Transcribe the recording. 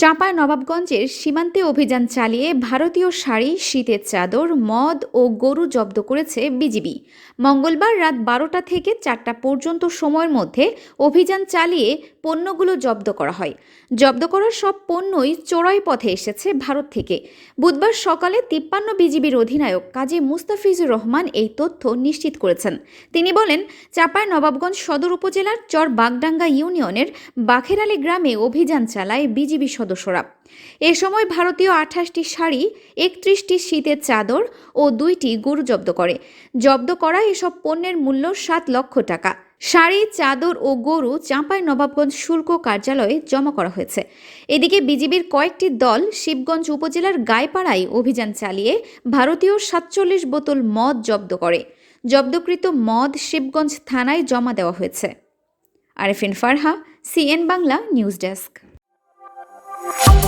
চাঁপায় নবাবগঞ্জের সীমান্তে অভিযান চালিয়ে ভারতীয় শাড়ি, শীতের চাদর, মদ ও গরু জব্দ করেছে বিজিবি। মঙ্গলবার রাত বারোটা থেকে চারটা পর্যন্ত সময়ের মধ্যে অভিযান চালিয়ে পণ্যগুলো জব্দ করা হয়। জব্দ করা সব পণ্যই চোরাই পথে এসেছে ভারত থেকে। বুধবার সকালে তিপ্পান্ন বিজিবির অধিনায়ক কাজী মুস্তাফিজুর রহমান এই তথ্য নিশ্চিত করেছেন। তিনি বলেন চাঁপায় নবাবগঞ্জ সদর উপজেলার চর বাগডাঙ্গা ইউনিয়নের বাখেরালী গ্রামে অভিযান চালায় বিজিবি সদস্যরা। এ সময় ভারতীয় আঠাশটি শাড়ি, একত্রিশটি শীতের চাদর ও দুইটি গরু জব্দ করে। জব্দ করা এসব পণ্যের মূল্য সাত লক্ষ টাকা। শাড়ি, চাদর ও গরু চাঁপাই নবাবগঞ্জ শুল্ক কার্যালয়ে জমা করা হয়েছে। এদিকে বিজিবির কয়েকটি দল শিবগঞ্জ উপজেলার গাইপাড়ায় অভিযান চালিয়ে ভারতীয় সাতচল্লিশ বোতল মদ জব্দ করে। জব্দকৃত মদ শিবগঞ্জ থানায় জমা দেওয়া হয়েছে। Arefin Farha, CN Bangla news desk. Bye.